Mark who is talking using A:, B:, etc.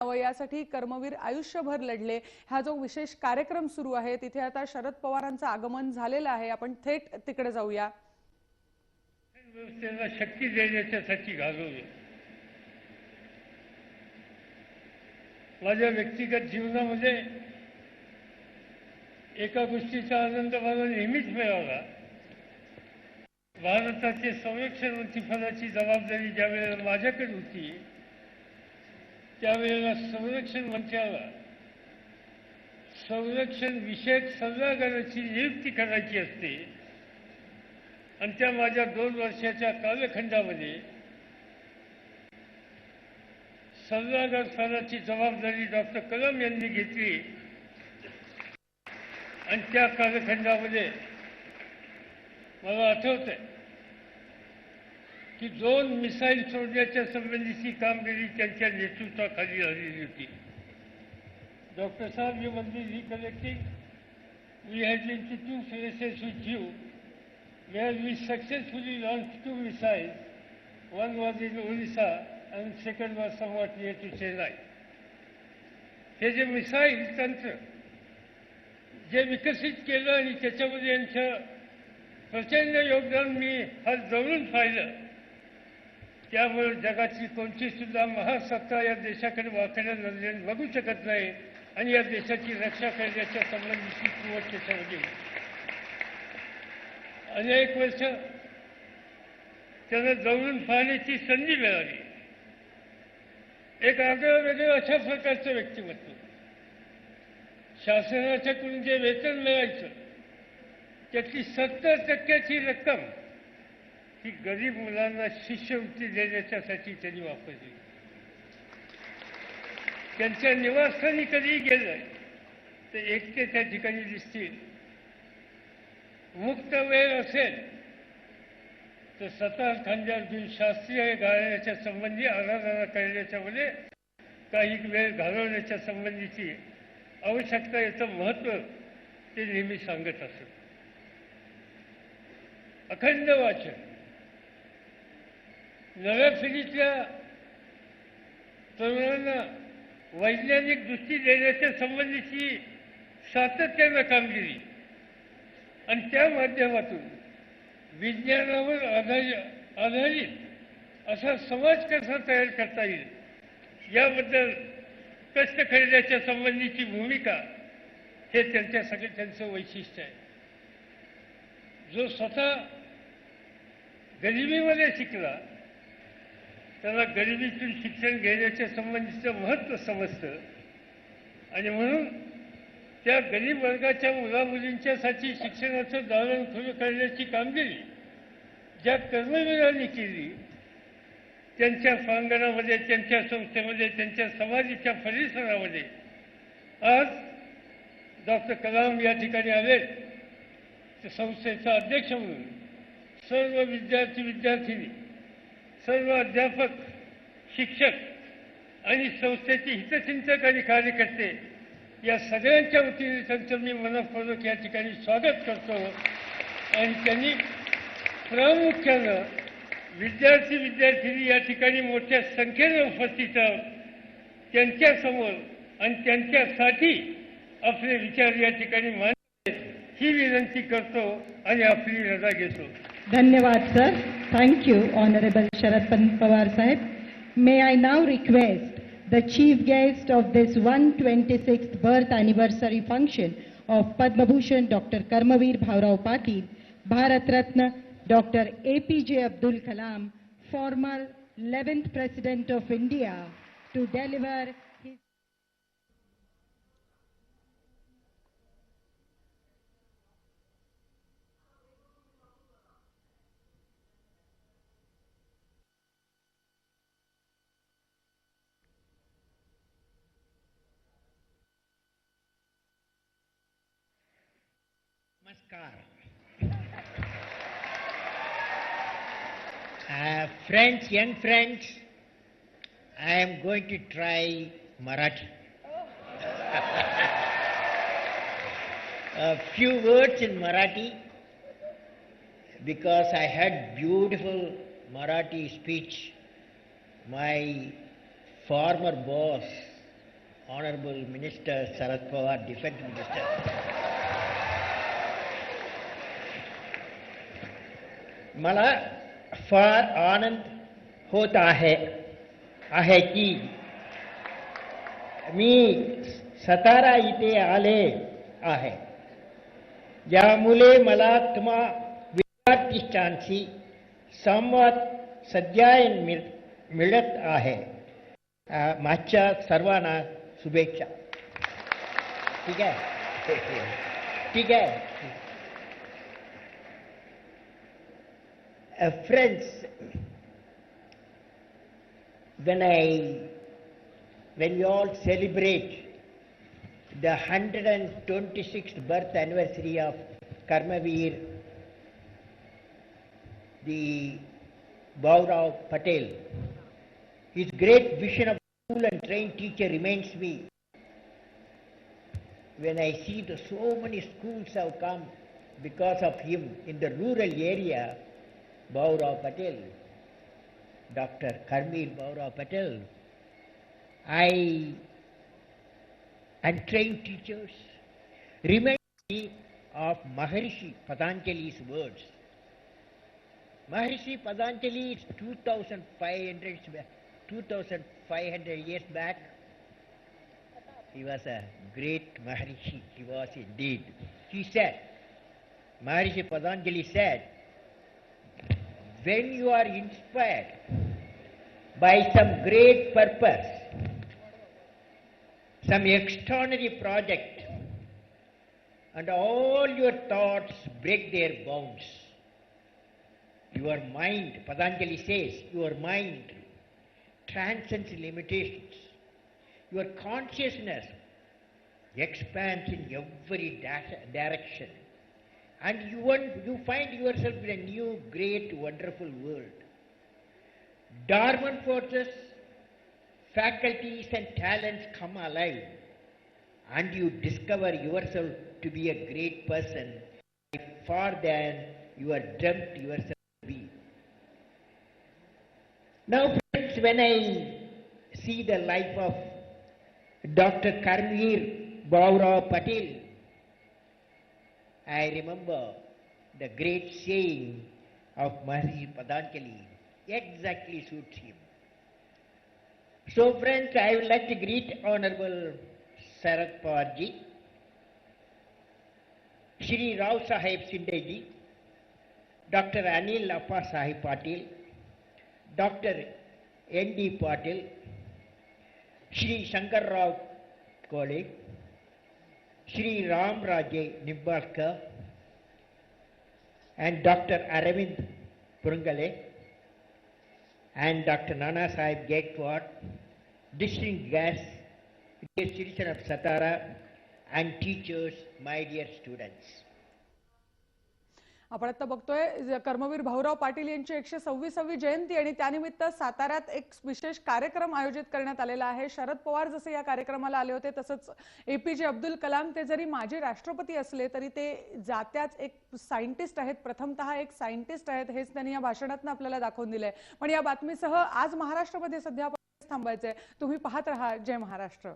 A: यासाठी कर्मवीर आयुष्यभर लढले. हा जो विशेष कार्यक्रम सुरू आहे तिथे आता शरद पवारांचं आगमन झालेलं आहे. आपण थेट तिकडे जाऊया.
B: व्यवस्थेला शक्ती देण्याच्यासाठी घालवले. माझ्या व्यक्तिगत जीवनामध्ये एका गोष्टीचा आनंद मला नेहमीच मिळाला. भारताचे संरक्षण मंत्रीपदाची जबाबदारी ज्या वेळेला माझ्याकडे होती त्यावेळेला संरक्षण मंत्र्याला संरक्षण विषयक सल्लागाराची नियुक्ती करायची असते. आणि त्या माझ्या दोन वर्षाच्या कालखंडामध्ये सल्लागार स्थानाची जबाबदारी डॉक्टर कलाम यांनी घेतली. आणि त्या कालखंडामध्ये मला आठवत आहे की दोन मिसाईल सोडण्याच्या संबंधीची कामगिरी त्यांच्या नेतृत्वाखाली झालेली होती. Doctor Saheb you must be recollecting we had been to two phases with you where we successfully launch two missile one was in Odisha and second was somewhat near to Chennai हे जे missile तंत्र जे विकसित केलं आणि त्याच्यामध्ये यांचं प्रचंड योगदान मी आज जवळून पाहिलं त्यामुळे जगाची कोणती सुद्धा महासत्ता या देशाकडे वाकड्या नजरेने बघू शकत नाही आणि या देशाची रक्षा करण्याच्या संबंधीची कुवत त्याच्यामध्ये अनेक वर्ष त्यांना जवळून पाहण्याची संधी मिळाली. एक आगळं वेगळं अशा प्रकारचं व्यक्तिमत्व. शासनाच्याकडून जे वेतन मिळायचं त्यातली सत्तर टक्क्याची रक्कम ती गरीब मुलांना शिष्यवृत्ती देण्याच्यासाठी त्यांनी वापरली. त्यांच्या निवासस्थानी कधी गेलं तर एकटे त्या ठिकाणी दिसतील. मुक्त वेळ असेल तर सतार खांद्यावर घेऊन शास्त्रीय गायनाच्या संबंधी आराधना करण्याच्यामध्ये काही वेळ घालवण्याच्या संबंधीची आवश्यकता याचं महत्त्व ते नेहमी सांगत असत. अखंड वाचन. नव्या पिढीतल्या तरुणांना वैज्ञानिक दृष्टी देण्याच्या संबंधीची सातत्यानं कामगिरी. आणि त्या माध्यमातून विज्ञानावर आधारित आधारित असा समाज कसा तयार करता येईल याबद्दल कष्ट करण्याच्या संबंधीची भूमिका हे त्यांच्या सगळं त्यांचं वैशिष्ट्य आहे. जो स्वतः गरिबीमध्ये शिकला त्याला गरिबीतून शिक्षण घेण्याच्या संबंधीचं महत्त्व समजतं. आणि म्हणून त्या गरीब वर्गाच्या मुलामुलींच्यासाठी शिक्षणाचं दालन खुलं करण्याची कामगिरी ज्या कर्मवीरांनी केली त्यांच्या प्रांगणामध्ये त्यांच्या संस्थेमध्ये त्यांच्या समाजाच्या परिसरामध्ये आज डॉक्टर कलाम या ठिकाणी आले. संस्थेचा अध्यक्ष म्हणून सर्व विद्यार्थी विद्यार्थिनी सर्व अध्यापक शिक्षक आणि संस्थेचे हितचिंतक आणि कार्यकर्ते या सगळ्यांच्या वतीने त्यांचं मी मनपूर्वक या ठिकाणी स्वागत करतो आणि त्यांनी प्रामुख्यानं विद्यार्थी विद्यार्थिनी या ठिकाणी मोठ्या संख्येने उपस्थित आहोत त्यांच्यासमोर आणि त्यांच्यासाठी आपले विचार या ठिकाणी मांड ही विनंती करतो आणि आपली रजा घेतो.
C: Dhanyavad, sir. Thank you, Honorable Sharad Pawar sahib. May I now request the chief guest of this 126th birth anniversary function of Padma Bhushan Dr. Karmaveer Bhavrao Patil, Bharat Ratna Dr. APJ Abdul Kalam, former 11th President of India, to deliver
D: Namaskar. Uh, friends, young friends, I am going to try Marathi. A few words in Marathi because I had beautiful Marathi speech. My former boss, Honorable Minister Sarad Pawar, Defense Minister. मला फार आनंद होत आहे आहे की? मी सातारा इथे आले आहे. यामुळे मला तुम्हा विद्यार्थ्यांशी संवाद सध्या मिळ, मिळत आहे. माझ्या सर्वांना शुभेच्छा. ठीक आहे? ठीक आहे. Uh, friends, when I, when we all celebrate the 126th birth anniversary of Karmavir, the Baurav Patel, his great vision of school and trained teacher reminds me. When I see the so many schools have come because of him in the rural area, Baurav Patel, Dr. Karmir Baurav Patel, I and trained teachers remind me of Maharishi Patanjali's words. Maharishi Patanjali is 2500, 2500 years back. He was a great Maharishi, he was indeed. He said, Maharishi Patanjali said, when you are inspired by some great purpose, some extraordinary project, and all your thoughts break their bounds, your mind, Patanjali says, your mind transcends limitations. Your consciousness expands in every direction and you, want, you find yourself in a new, great, wonderful world. Dormant forces, faculties, and talents come alive, and you discover yourself to be a great person far than you are dreamt yourself to be. Now, friends, when I see the life of Dr. Karmir Baurav Patel, I remember the great saying of Maharishi padanjali exactly suits him. So friends, I would like to greet Honorable Sarat Pawarji, Shri Rao Sahib Sindeji, Dr. Anil Appa Sahib Patil, Dr. N.D. Patil, Shri Shankar Rao College, Shri Ram Raje Nimbalkar and Dr. Aravind Purungale and Dr. Nana Sahib Gaikwad, distinct guests, dear of Satara and teachers, my dear students.
A: आपण आता बघतोय कर्मवीर भाऊराव पाटील यांची एकशे सव्वीसावी जयंती आणि त्यानिमित्त साताऱ्यात एक विशेष कार्यक्रम आयोजित करण्यात आलेला आहे. शरद पवार जसे या कार्यक्रमाला आले होते तसंच एपीजे अब्दुल कलाम ते जरी माजी राष्ट्रपती असले तरी ते जात्याच एक सायंटिस्ट आहेत. प्रथमतः एक सायंटिस्ट आहेत हेच त्यांनी या भाषणातून आपल्याला दाखवून दिलंय. पण या बातमीसह आज महाराष्ट्रामध्ये सध्या थांबायचंय. तुम्ही पाहत राहा. जय महाराष्ट्र.